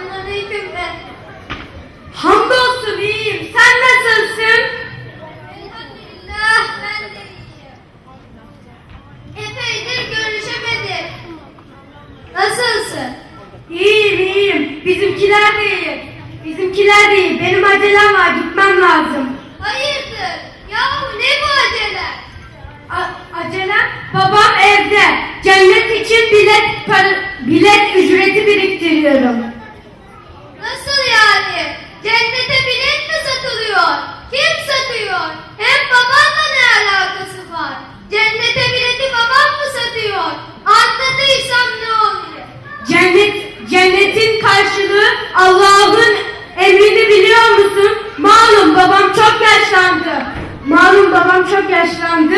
Selamünaleyküm ben. Hamdolsun iyiyim. Sen nasılsın? Elhamdülillah ben de iyiyim. Epeydir görüşemedik. Nasılsın? İyiyim iyiyim. Bizimkiler de iyi. Bizimkiler de iyi. Benim acelem var. Gitmem lazım. Hayırdır? Yahu ne bu acele? A- acelem? Babam evde. Cennet için bilet para- bilet ücreti biriktiriyorum. Babam çok yaşlandı.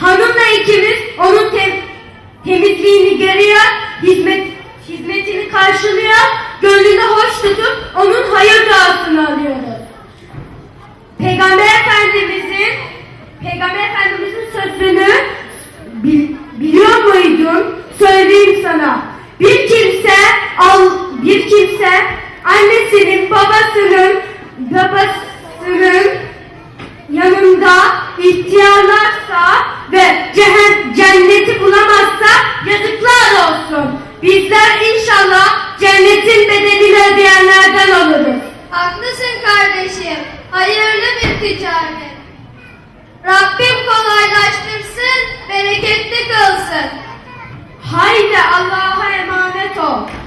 Hanımla ikimiz onun tem- temizliğini görüyor, hizmet hizmetini karşılıyor, gönlünü hoş tutup onun hayır duasını alıyoruz. Peygamber Efendimizin Peygamber Efendimizin sözünü bil- biliyor muydun? Söyleyeyim sana. Bir kimse al bir kimse annesinin babasının babasının Kardeşim. Hayırlı bir ticaret. Rabbim kolaylaştırsın, bereketli kılsın. Haydi Allah'a emanet ol.